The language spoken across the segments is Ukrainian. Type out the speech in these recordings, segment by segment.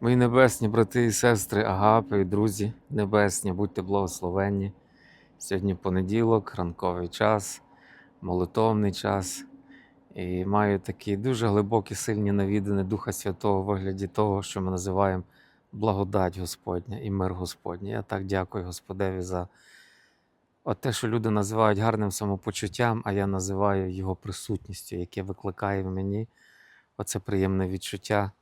Мої небесні брати і сестри, агапи і друзі небесні, будьте благословенні. Сьогодні понеділок, ранковий час, молитовний час. І маю такі дуже глибокі, сильні навідини Духа Святого в вигляді того, що ми називаємо благодать Господня і мир Господній. Я так дякую Господеві за те, що люди називають гарним самопочуттям, а я називаю його присутністю, яке викликає в мені оце приємне відчуття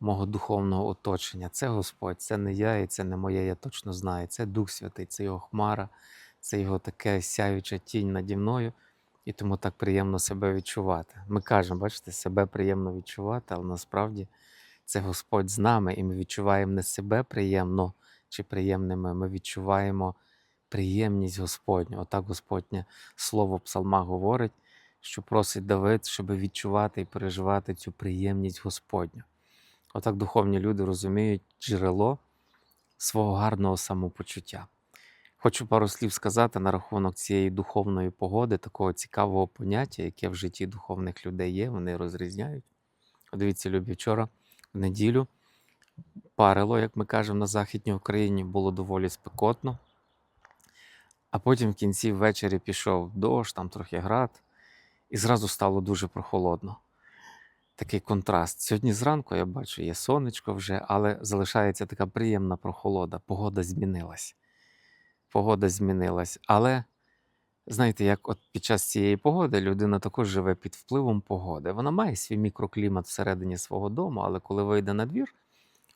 мого духовного оточення. Це Господь, це не я, і це не моє, я точно знаю. Це Дух Святий, це його хмара, це його таке сяюча тінь наді мною, і тому так приємно себе відчувати. Ми кажемо, бачите, себе приємно відчувати, але насправді це Господь з нами, і ми відчуваємо не себе приємно чи приємними, ми відчуваємо приємність Господню. Отак Господнє слово в псалмах говорить, що просить Давид, щоб відчувати і переживати цю приємність Господню. Отак духовні люди розуміють джерело свого гарного самопочуття. Хочу пару слів сказати на рахунок цієї духовної погоди, такого цікавого поняття, яке в житті духовних людей є, вони розрізняють. Дивіться, любі, вчора, в неділю, парило, як ми кажемо на Західній Україні, було доволі спекотно. А потім в кінці ввечері пішов дощ, там трохи град, і зразу стало дуже прохолодно такий контраст. Сьогодні зранку я бачу, є сонечко вже, але залишається така приємна прохолода. Погода змінилась. Погода змінилась. Але знаєте, як от під час цієї погоди людина також живе під впливом погоди. Вона має свій мікроклімат всередині свого дому, але коли вийде на двір,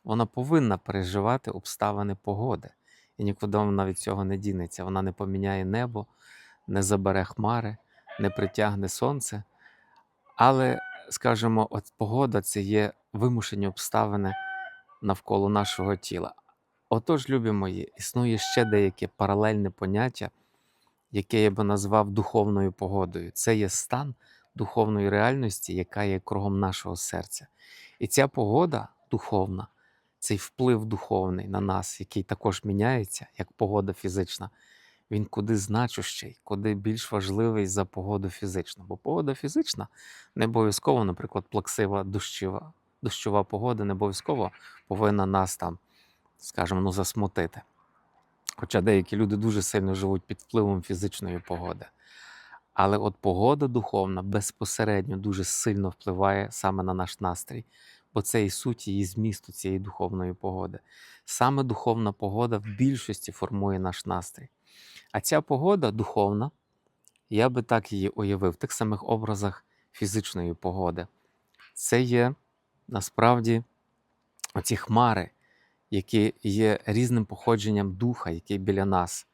вона повинна переживати обставини погоди. І нікуди вона від цього не дінеться. Вона не поміняє небо, не забере хмари, не притягне сонце. Але скажімо, от погода це є вимушені обставини навколо нашого тіла. Отож, любі мої, існує ще деяке паралельне поняття, яке я би назвав духовною погодою. Це є стан духовної реальності, яка є кругом нашого серця. І ця погода духовна, цей вплив духовний на нас, який також міняється, як погода фізична, він куди значущий, куди більш важливий за погоду фізичну. Бо погода фізична не обов'язково, наприклад, плаксива дощова, дощова погода не обов'язково повинна нас там, скажімо, ну, засмутити. Хоча деякі люди дуже сильно живуть під впливом фізичної погоди. Але от погода духовна безпосередньо дуже сильно впливає саме на наш настрій, бо це і суть її змісту цієї духовної погоди. Саме духовна погода в більшості формує наш настрій. А ця погода духовна, я би так її уявив в тих самих образах фізичної погоди. Це є насправді оці хмари, які є різним походженням духа, який біля нас.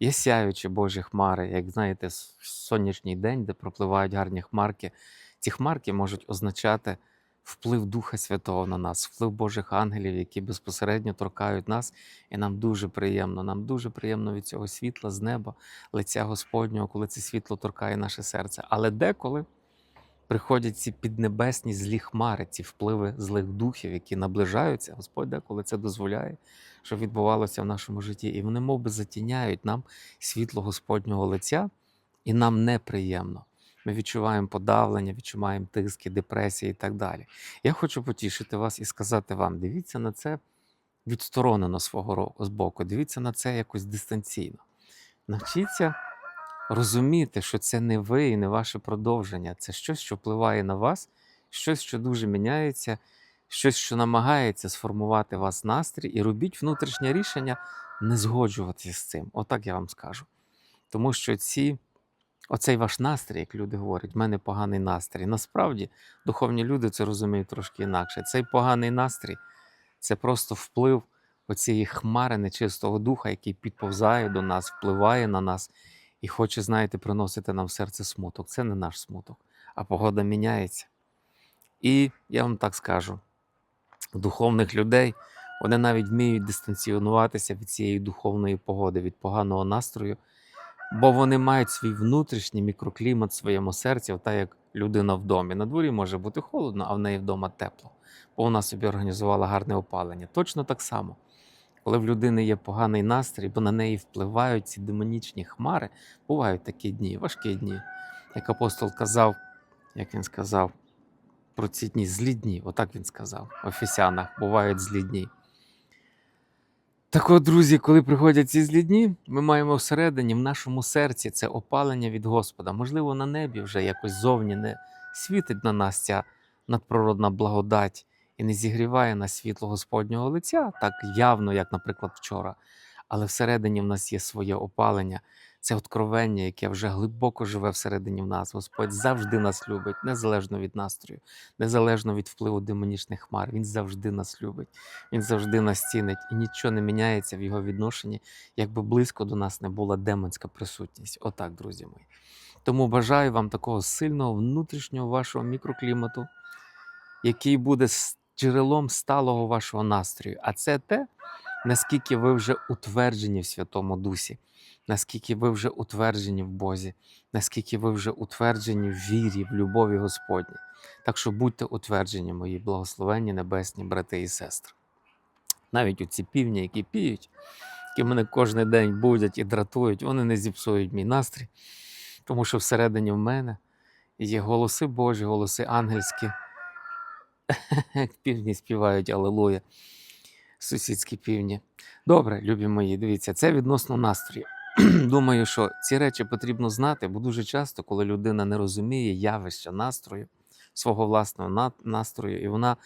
Є сяючі Божі хмари, як знаєте, сонячний день, де пропливають гарні хмарки. Ці хмарки можуть означати вплив Духа Святого на нас, вплив Божих ангелів, які безпосередньо торкають нас, і нам дуже приємно. Нам дуже приємно від цього світла з неба, лиця Господнього, коли це світло торкає наше серце. Але деколи приходять ці піднебесні злі хмари, ці впливи злих духів, які наближаються. Господь деколи це дозволяє, що відбувалося в нашому житті. І вони мов би, затіняють нам світло Господнього лиця, і нам неприємно. Ми відчуваємо подавлення, відчуваємо тиски, депресії і так далі. Я хочу потішити вас і сказати вам: дивіться на це відсторонено свого ро- з боку, дивіться на це якось дистанційно. Навчіться розуміти, що це не ви і не ваше продовження, це щось, що впливає на вас, щось, що дуже міняється, щось, що намагається сформувати вас настрій, і робіть внутрішнє рішення не згоджуватися з цим. Отак я вам скажу. Тому що ці, оцей ваш настрій, як люди говорять, в мене поганий настрій. Насправді, духовні люди це розуміють трошки інакше. Цей поганий настрій це просто вплив оцієї хмари нечистого духа, який підповзає до нас, впливає на нас і хоче, знаєте, приносити нам в серце смуток. Це не наш смуток, а погода міняється. І я вам так скажу: духовних людей вони навіть вміють дистанціонуватися від цієї духовної погоди, від поганого настрою, бо вони мають свій внутрішній мікроклімат в своєму серці, так як людина в домі. На дворі може бути холодно, а в неї вдома тепло, бо вона собі організувала гарне опалення. Точно так само. Коли в людини є поганий настрій, бо на неї впливають ці демонічні хмари, бувають такі дні, важкі дні. Як апостол казав, як він сказав, про ці дні злі дні. Отак він сказав. В Ефесянах бувають злі дні. Так от, друзі, коли приходять ці злі дні, ми маємо всередині, в нашому серці це опалення від Господа. Можливо, на небі вже якось зовні не світить на нас ця надприродна благодать і не зігріває на світло Господнього лиця так явно, як, наприклад, вчора. Але всередині в нас є своє опалення, це откровення, яке вже глибоко живе всередині в нас. Господь завжди нас любить, незалежно від настрою, незалежно від впливу демонічних хмар. Він завжди нас любить, він завжди нас цінить, і нічого не міняється в його відношенні, якби близько до нас не була демонська присутність. Отак, друзі мої. Тому бажаю вам такого сильного внутрішнього вашого мікроклімату, який буде джерелом сталого вашого настрою. А це те, наскільки ви вже утверджені в Святому Дусі, наскільки ви вже утверджені в Бозі, наскільки ви вже утверджені в вірі, в любові Господній. Так що будьте утверджені, мої благословенні небесні брати і сестри. Навіть у ці півні, які піють, які мене кожен день будять і дратують, вони не зіпсують мій настрій, тому що всередині в мене є голоси Божі, голоси ангельські. Півні співають Алелуя, сусідські півні. Добре, любі мої, дивіться, це відносно настрою. Думаю, що ці речі потрібно знати, бо дуже часто, коли людина не розуміє явища настрою, свого власного настрою, і вона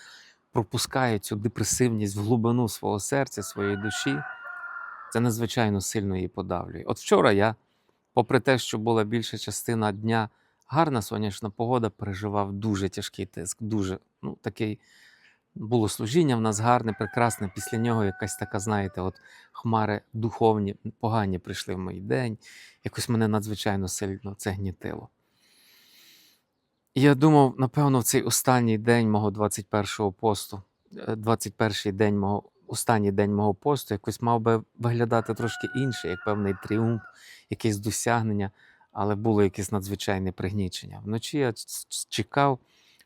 пропускає цю депресивність в глибину свого серця, своєї душі, це надзвичайно сильно її подавлює. От вчора я, попри те, що була більша частина дня гарна сонячна погода, переживав дуже тяжкий тиск, дуже ну, такий. Було служіння в нас гарне, прекрасне. Після нього якась така, знаєте, от хмари духовні, погані прийшли в мій день. Якось мене надзвичайно сильно це гнітило. І я думав, напевно, в цей останній день мого 21-го посту, е, 21-й день мого, останній день мого посту, якось мав би виглядати трошки інше, як певний тріумф, якесь досягнення, але було якесь надзвичайне пригнічення. Вночі я чекав,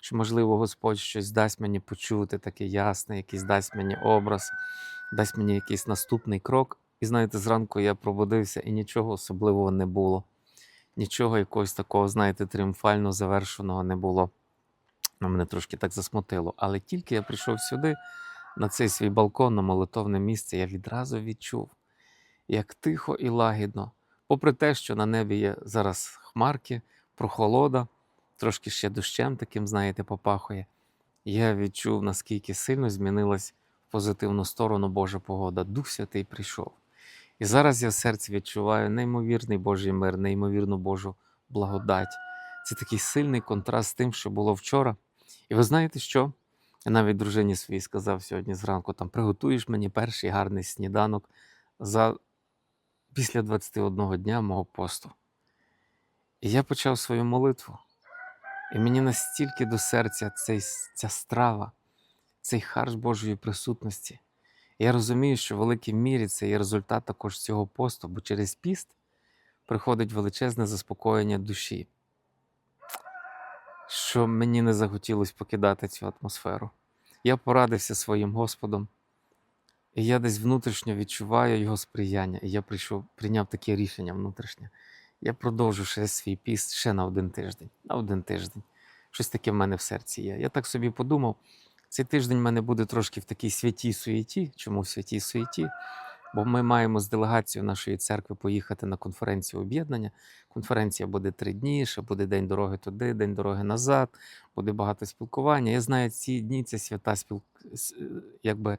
що, можливо, Господь щось дасть мені почути, таке ясне, якийсь дасть мені образ, дасть мені якийсь наступний крок. І знаєте, зранку я пробудився і нічого особливого не було. Нічого якогось такого, знаєте, тріумфально завершеного не було. Ну, мене трошки так засмутило. Але тільки я прийшов сюди, на цей свій балкон, на молитовне місце, я відразу відчув, як тихо і лагідно, попри те, що на небі є зараз хмарки, прохолода, трошки ще дощем таким, знаєте, попахує. Я відчув, наскільки сильно змінилась в позитивну сторону Божа погода. Дух Святий прийшов. І зараз я в серці відчуваю неймовірний Божий мир, неймовірну Божу благодать. Це такий сильний контраст з тим, що було вчора. І ви знаєте що? Я навіть дружині своїй сказав сьогодні зранку: там приготуєш мені перший гарний сніданок за після 21 дня мого посту. І я почав свою молитву. І мені настільки до серця цей, ця страва, цей харч Божої присутності. Я розумію, що в великій мірі це є результат також цього посту, бо через піст приходить величезне заспокоєння душі, що мені не захотілося покидати цю атмосферу. Я порадився своїм Господом, і я десь внутрішньо відчуваю його сприяння. І я прийшов, прийняв таке рішення внутрішнє. Я продовжу ще свій піст ще на один тиждень. На один тиждень. Щось таке в мене в серці є. Я так собі подумав, цей тиждень в мене буде трошки в такій святій суєті. Чому в святій суєті? Бо ми маємо з делегацією нашої церкви поїхати на конференцію об'єднання. Конференція буде три дні, ще буде день дороги туди, день дороги назад, буде багато спілкування. Я знаю, ці дні це свята спіл... е, якби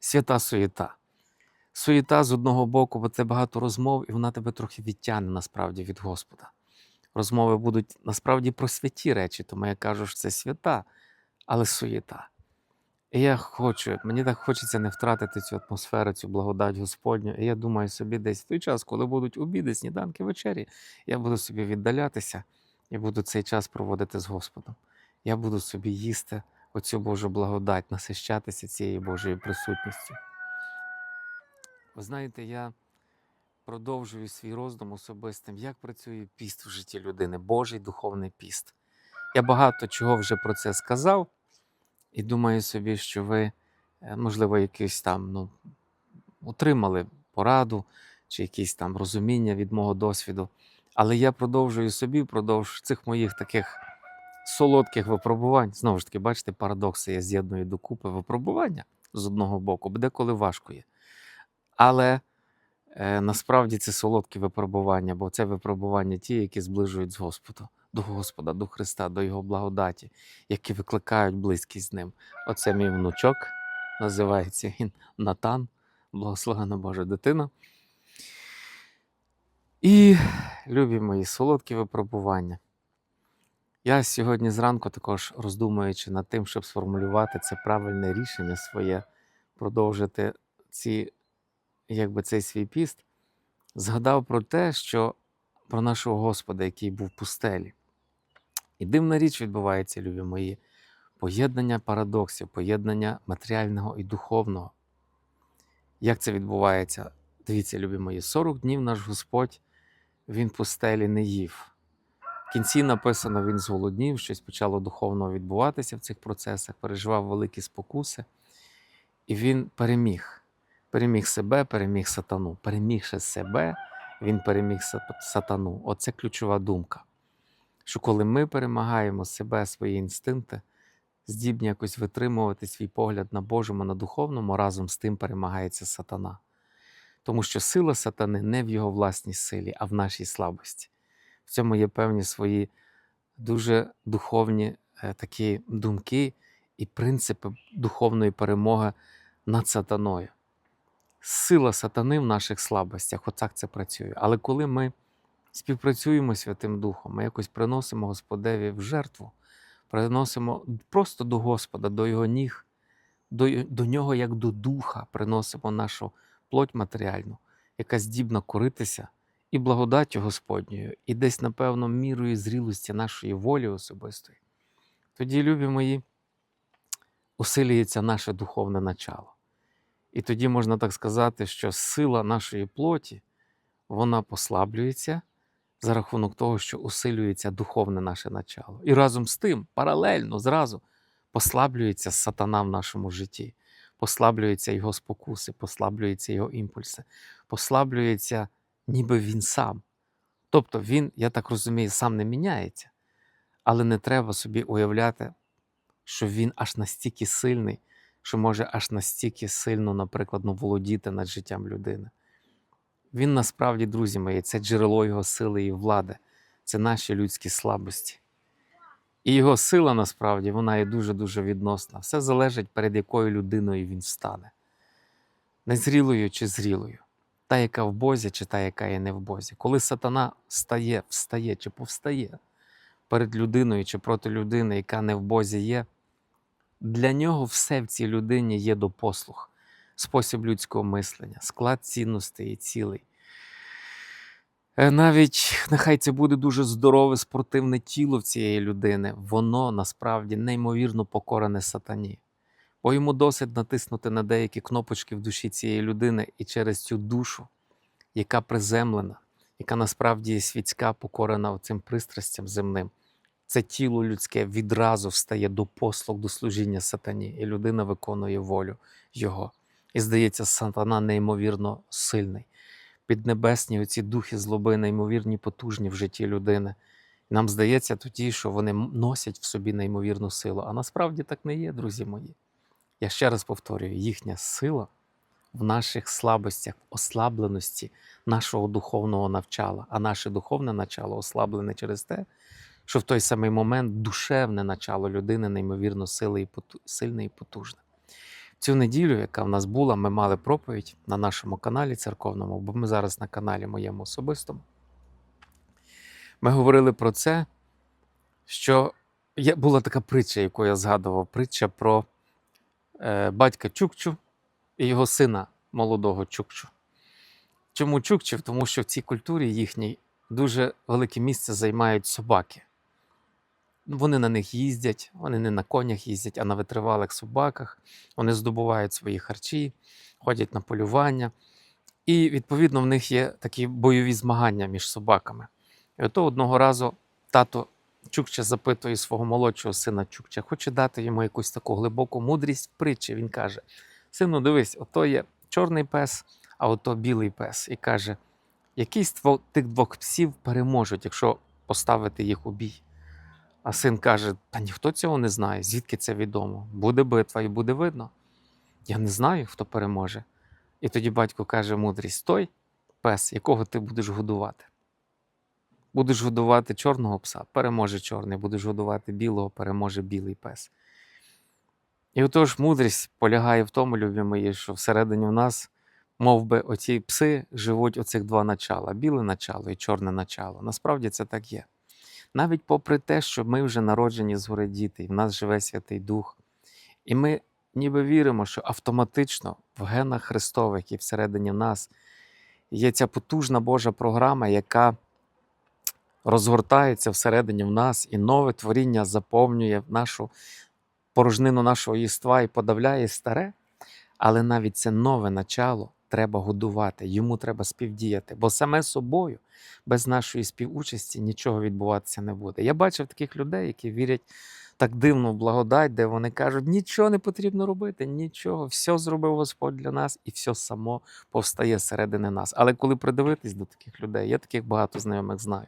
свята суєта. Суєта з одного боку, бо це багато розмов, і вона тебе трохи відтягне насправді від Господа. Розмови будуть насправді про святі речі, тому я кажу, що це свята, але суєта. І я хочу, мені так хочеться не втратити цю атмосферу, цю благодать Господню. І я думаю собі, десь в той час, коли будуть обіди, сніданки, вечері, я буду собі віддалятися і буду цей час проводити з Господом. Я буду собі їсти оцю Божу благодать, насищатися цією Божою присутністю. Ви знаєте, я продовжую свій роздум особистим, як працює піст в житті людини, Божий духовний піст. Я багато чого вже про це сказав, і думаю собі, що ви, е, можливо, якийсь там ну, отримали пораду чи якісь там розуміння від мого досвіду. Але я продовжую собі впродовж цих моїх таких солодких випробувань, знову ж таки, бачите, парадокси я з'єдную докупи випробування з одного боку, бо деколи важко є. Але е, насправді це солодкі випробування, бо це випробування ті, які зближують з Господа, до Господа, до Христа, до Його благодаті, які викликають близькість з ним. Оце мій внучок, називається він Натан, благословена Божа дитина. І любі мої солодкі випробування. Я сьогодні зранку також роздумуючи над тим, щоб сформулювати це правильне рішення своє, продовжити ці, якби цей свій піст, згадав про те, що про нашого Господа, який був в пустелі. І дивна річ відбувається, любі мої, поєднання парадоксів, поєднання матеріального і духовного. Як це відбувається? Дивіться, любі мої, 40 днів наш Господь, він пустелі не їв. В кінці написано, він зголоднів, щось почало духовно відбуватися в цих процесах, переживав великі спокуси, і він переміг. Переміг себе, переміг сатану. Перемігши себе, він переміг сатану. Оце ключова думка. Що коли ми перемагаємо себе, свої інстинкти, здібні якось витримувати свій погляд на Божому, на духовному, разом з тим перемагається сатана. Тому що сила сатани не в його власній силі, а в нашій слабості. В цьому є певні свої дуже духовні е, такі думки і принципи духовної перемоги над сатаною. Сила сатани в наших слабостях, отак це працює. Але коли ми співпрацюємо Святим Духом, ми якось приносимо Господеві в жертву, приносимо просто до Господа, до Його ніг, до, до нього як до духа, приносимо нашу плоть матеріальну, яка здібна коритися і благодаттю Господньою, і десь, напевно, мірою зрілості нашої волі особистої. Тоді, любі мої, усилюється наше духовне начало. І тоді можна так сказати, що сила нашої плоті вона послаблюється за рахунок того, що усилюється духовне наше начало. І разом з тим, паралельно зразу послаблюється сатана в нашому житті, послаблюються його спокуси, послаблюються його імпульси, послаблюється ніби він сам. Тобто він, я так розумію, сам не міняється, але не треба собі уявляти, що він аж настільки сильний, що може аж настільки сильно, наприклад, ну, володіти над життям людини. Він насправді, друзі мої, це джерело його сили і влади, це наші людські слабості. І його сила насправді вона є дуже-дуже відносна. Все залежить, перед якою людиною він стане. Незрілою чи зрілою, та, яка в Бозі, чи та, яка є не в Бозі. Коли сатана стає, встає чи повстає перед людиною чи проти людини, яка не в Бозі є, для нього все в цій людині є до послуг, спосіб людського мислення, склад цінностей і цілей. Е, Навіть нехай це буде дуже здорове спортивне тіло в цієї людини, воно насправді неймовірно покорене сатані. Бо йому досить натиснути на деякі кнопочки в душі цієї людини і через цю душу, яка приземлена, яка насправді є світська, покорена цим пристрастям земним. Це тіло людське відразу встає до послуг, до служіння сатані, і людина виконує волю Його. І здається, сатана неймовірно сильний. Піднебесні оці духи злоби, неймовірні, потужні в житті людини. Нам здається тоді, що вони носять в собі неймовірну силу. А насправді так не є, друзі мої. Я ще раз повторюю: їхня сила в наших слабостях, в ослабленості нашого духовного навчала. А наше духовне начало ослаблене через те, що в той самий момент душевне начало людини неймовірно сили і поту- сильне і потужне. Цю неділю, яка в нас була, ми мали проповідь на нашому каналі церковному, бо ми зараз на каналі моєму особистому. Ми говорили про це, що є, була така притча, яку я згадував: притча про е, батька Чукчу і його сина молодого Чукчу. Чому Чукчів? Тому що в цій культурі їхній дуже велике місце займають собаки. Вони на них їздять, вони не на конях їздять, а на витривалих собаках. Вони здобувають свої харчі, ходять на полювання. І, відповідно, в них є такі бойові змагання між собаками. І ото одного разу тато Чукча запитує свого молодшого сина Чукча, хоче дати йому якусь таку глибоку мудрість притчі. Він каже: Сину, дивись, ото є чорний пес, а ото білий пес. І каже: який з тих двох псів переможуть, якщо поставити їх у бій? А син каже: Та ніхто цього не знає, звідки це відомо. Буде битва і буде видно. Я не знаю, хто переможе. І тоді батько каже мудрість: той пес, якого ти будеш годувати. Будеш годувати чорного пса, переможе чорний, будеш годувати білого, переможе білий пес. І отож мудрість полягає в тому, любі мої, що всередині в нас, мов би, оці пси живуть оцих два начала: біле начало і чорне начало. Насправді це так є. Навіть попри те, що ми вже народжені згори діти, і в нас живе Святий Дух, і ми ніби віримо, що автоматично в генах Христових і всередині нас є ця потужна Божа програма, яка розгортається всередині в нас, і нове творіння заповнює нашу порожнину нашого єства і подавляє старе. Але навіть це нове начало треба годувати, йому треба співдіяти, бо саме собою без нашої співучасті нічого відбуватися не буде. Я бачив таких людей, які вірять так дивно в благодать, де вони кажуть, нічого не потрібно робити, нічого, все зробив Господь для нас, і все само повстає зсередини нас. Але коли придивитись до таких людей, я таких багато знайомих знаю.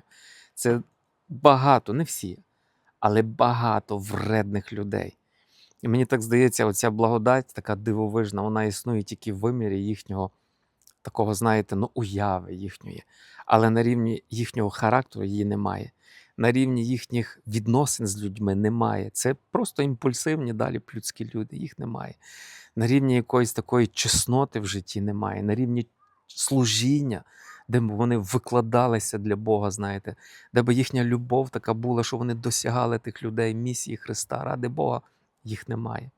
Це багато, не всі, але багато вредних людей. І мені так здається, оця благодать, така дивовижна, вона існує тільки в вимірі їхнього такого, знаєте, ну, уяви їхньої. Але на рівні їхнього характеру її немає. На рівні їхніх відносин з людьми немає. Це просто імпульсивні далі людські люди, їх немає. На рівні якоїсь такої чесноти в житті немає, на рівні служіння, де б вони викладалися для Бога, знаєте, де б їхня любов така була, що вони досягали тих людей, місії Христа, ради Бога, їх немає.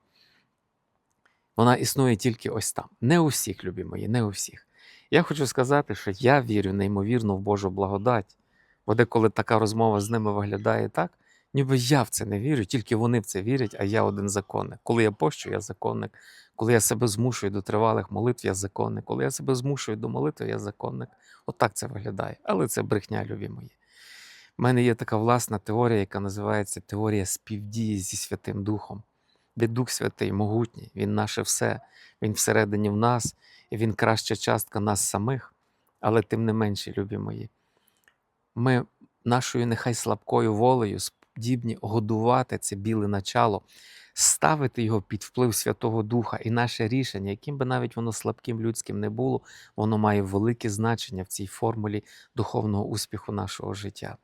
Вона існує тільки ось там. Не у всіх, любі мої, не у всіх. Я хочу сказати, що я вірю неймовірно в Божу благодать. Бо деколи така розмова з ними виглядає так, ніби я в це не вірю, тільки вони в це вірять, а я один законник. Коли я пощу, я законник. Коли я себе змушую до тривалих молитв, я законник. Коли я себе змушую до молитви, я законник. От це виглядає. Але це брехня, любі мої. У мене є така власна теорія, яка називається теорія співдії зі Святим Духом, де Дух Святий могутній, Він наше все, Він всередині в нас, і Він краща частка нас самих, але тим не менше, любі мої. Ми нашою нехай слабкою волею здібні годувати це біле начало, ставити його під вплив Святого Духа, і наше рішення, яким би навіть воно слабким людським не було, воно має велике значення в цій формулі духовного успіху нашого життя.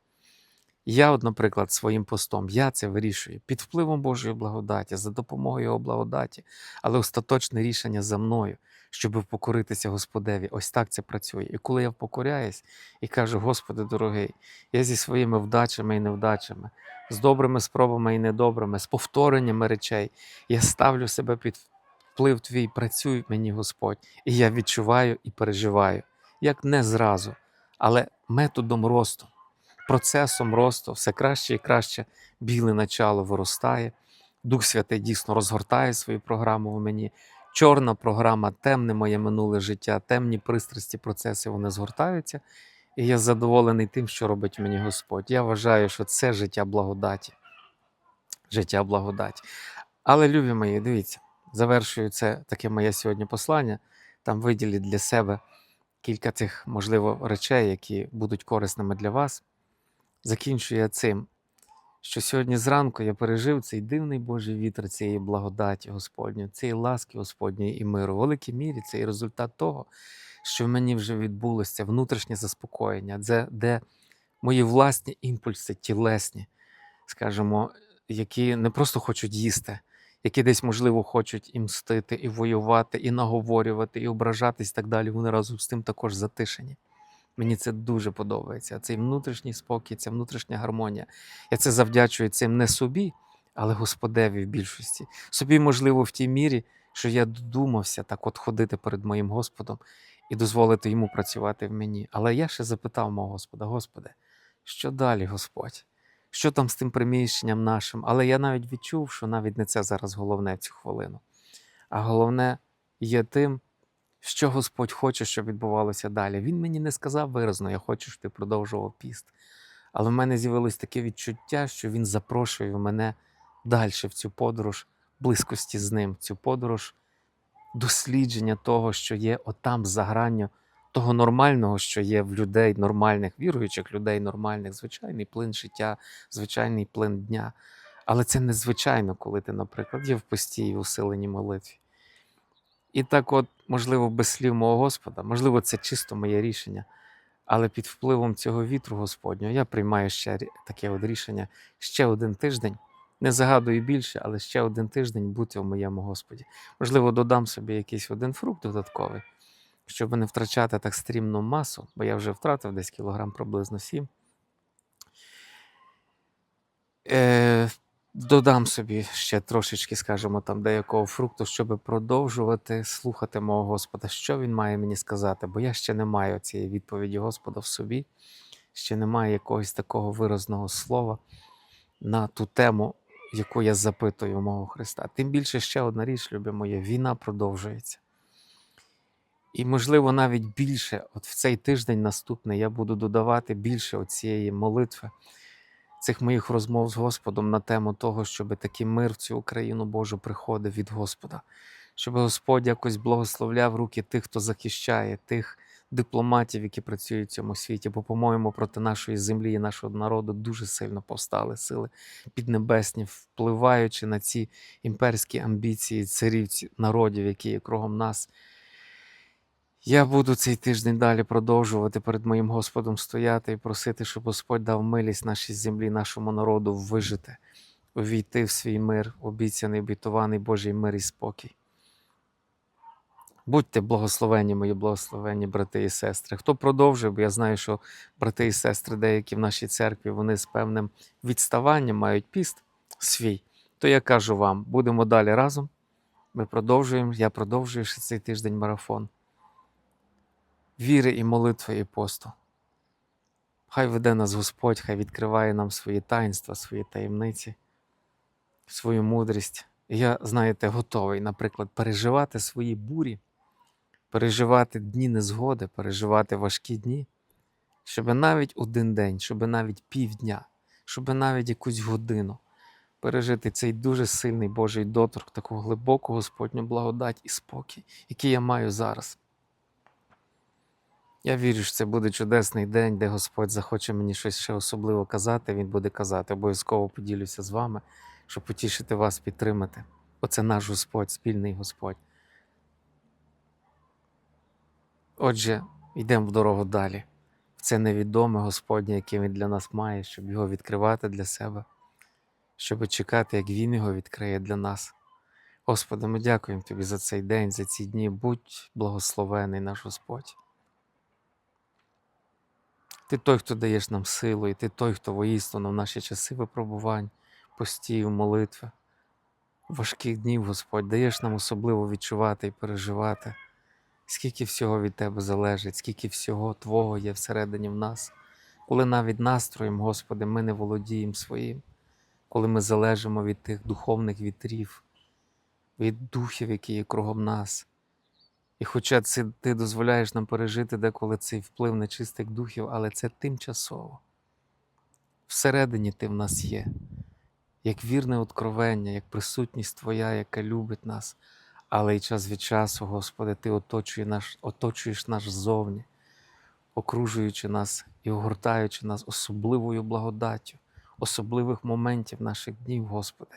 Я, от, наприклад, своїм постом, я це вирішую під впливом Божої благодаті, за допомогою Його благодаті, але остаточне рішення за мною, щоб покоритися Господеві. Ось так це працює. І коли я покоряюсь і кажу, Господи дорогий, я зі своїми вдачами і невдачами, з добрими спробами і недобрими, з повтореннями речей, я ставлю себе під вплив Твій, працюй мені, Господь, і я відчуваю і переживаю, як не зразу, але методом росту процесом росту все краще і краще біле начало виростає. Дух Святий дійсно розгортає свою програму в мені. Чорна програма, темне моє минуле життя, темні пристрасті, процеси вони згортаються. І я задоволений тим, що робить мені Господь. Я вважаю, що це життя благодаті. Життя благодаті. Але, любі мої, дивіться, завершую це таке моє сьогодні послання. Там виділіть для себе кілька цих, можливо, речей, які будуть корисними для вас закінчую я цим, що сьогодні зранку я пережив цей дивний Божий вітер цієї благодаті Господньої, цієї ласки Господньої і миру. В великій мірі це і результат того, що в мені вже відбулося внутрішнє заспокоєння, це де мої власні імпульси, тілесні, скажімо, які не просто хочуть їсти. Які десь, можливо, хочуть і мстити, і воювати, і наговорювати, і ображатись і так далі. Вони разом з тим також затишені. Мені це дуже подобається. Цей внутрішній спокій, ця внутрішня гармонія. Я це завдячую цим не собі, але Господеві в більшості. Собі, можливо, в тій мірі, що я додумався так от ходити перед моїм Господом і дозволити йому працювати в мені. Але я ще запитав мого Господа: Господи, що далі, Господь? Що там з тим приміщенням нашим? Але я навіть відчув, що навіть не це зараз головне в цю хвилину. А головне є тим, що Господь хоче, щоб відбувалося далі. Він мені не сказав виразно, я хочу, щоб ти продовжував піст. Але в мене з'явилось таке відчуття, що він запрошує мене далі в цю подорож близькості з ним, цю подорож дослідження того, що є отам за гранню того нормального, що є в людей, нормальних, віруючих людей, нормальних, звичайний плин життя, звичайний плин дня. Але це незвичайно, коли ти, наприклад, є в постій усиленій молитві. І так, от, можливо, без слів мого Господа, можливо, це чисто моє рішення, але під впливом цього вітру Господнього я приймаю ще таке от рішення ще один тиждень. Не загадую більше, але ще один тиждень бути в моєму Господі. Можливо, додам собі якийсь один фрукт додатковий, щоб не втрачати так стрімну масу, бо я вже втратив десь кілограм приблизно 7. Е, додам собі ще трошечки, скажімо, там деякого фрукту, щоб продовжувати слухати мого Господа, що він має мені сказати, бо я ще не маю цієї відповіді Господа в собі, ще немає якогось такого виразного слова на ту тему, яку я запитую мого Христа. Тим більше ще одна річ, любі моє, війна продовжується. І, можливо, навіть більше, от в цей тиждень наступний, я буду додавати більше оцієї молитви, цих моїх розмов з Господом на тему того, щоб такий мир в цю Україну Божу приходив від Господа, щоб Господь якось благословляв руки тих, хто захищає, тих дипломатів, які працюють в цьому світі. Бо, по-моєму, проти нашої землі і нашого народу дуже сильно повстали сили піднебесні, впливаючи на ці імперські амбіції царів народів, які є кругом нас. Я буду цей тиждень далі продовжувати перед моїм Господом стояти і просити, щоб Господь дав милість нашій землі, нашому народу вижити, увійти в свій мир, обіцяний, обітований Божий мир і спокій. Будьте благословені, мої благословені брати і сестри. Хто продовжує, бо я знаю, що брати і сестри деякі в нашій церкві вони з певним відставанням мають піст свій, то я кажу вам, будемо далі разом. Ми продовжуємо, я продовжую ще цей тиждень марафон віри і молитви і посту. Хай веде нас Господь, хай відкриває нам свої таїнства, свої таємниці, свою мудрість. Я, знаєте, готовий, наприклад, переживати свої бурі, переживати дні незгоди, переживати важкі дні, щоб навіть один день, щоб навіть півдня, щоб навіть якусь годину пережити цей дуже сильний Божий доторк, таку глибоку Господню благодать і спокій, який я маю зараз. Я вірю, що це буде чудесний день, де Господь захоче мені щось ще особливо казати. Він буде казати. Обов'язково поділюся з вами, щоб потішити вас, підтримати. Оце наш Господь, спільний Господь. Отже, йдемо в дорогу далі. В це невідоме Господнє, яке Він для нас має, щоб його відкривати для себе, щоб чекати, як Він його відкриє для нас. Господи, ми дякуємо Тобі за цей день, за ці дні. Будь благословений наш Господь. Ти той, хто даєш нам силу, і ти той, хто воїстину в наші часи випробувань, постів, молитви, важких днів, Господь, даєш нам особливо відчувати і переживати, скільки всього від Тебе залежить, скільки всього Твого є всередині в нас, коли навіть настроєм, Господи, ми не володіємо своїм, коли ми залежимо від тих духовних вітрів, від духів, які є кругом нас. І хоча це ти дозволяєш нам пережити деколи цей вплив нечистих духів, але це тимчасово. Всередині ти в нас є, як вірне откровення, як присутність Твоя, яка любить нас, але й час від часу, Господи, Ти оточує наш, оточуєш нас ззовні, окружуючи нас і огортаючи нас особливою благодаттю, особливих моментів наших днів, Господи.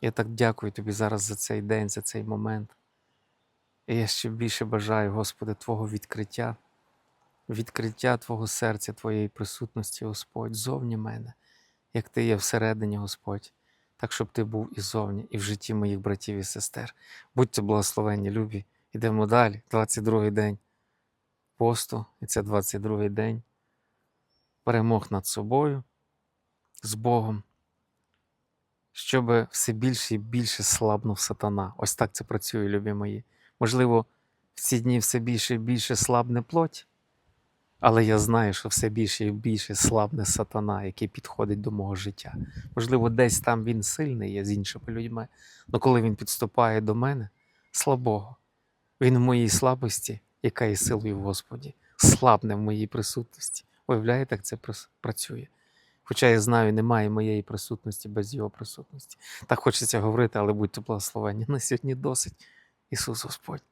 Я так дякую Тобі зараз за цей день, за цей момент. І я ще більше бажаю, Господи, Твого відкриття, відкриття Твого серця, Твоєї присутності, Господь, зовні мене, як Ти є всередині, Господь, так, щоб Ти був і зовні, і в житті моїх братів і сестер. Будьте благословенні, любі. Йдемо далі, 22-й день посту, і це 22-й день. Перемог над собою, з Богом, щоб все більше і більше слабнув сатана. Ось так це працює, любі мої. Можливо, в ці дні все більше і більше слабне плоть, але я знаю, що все більше і більше слабне сатана, який підходить до мого життя. Можливо, десь там він сильний є з іншими людьми, але коли він підступає до мене, слабого, він в моїй слабості, яка є силою в Господі, слабне в моїй присутності. Уявляєте, як це працює? Хоча я знаю, немає моєї присутності без його присутності. Так хочеться говорити, але будьте благословені. На сьогодні досить. Ісус Господь.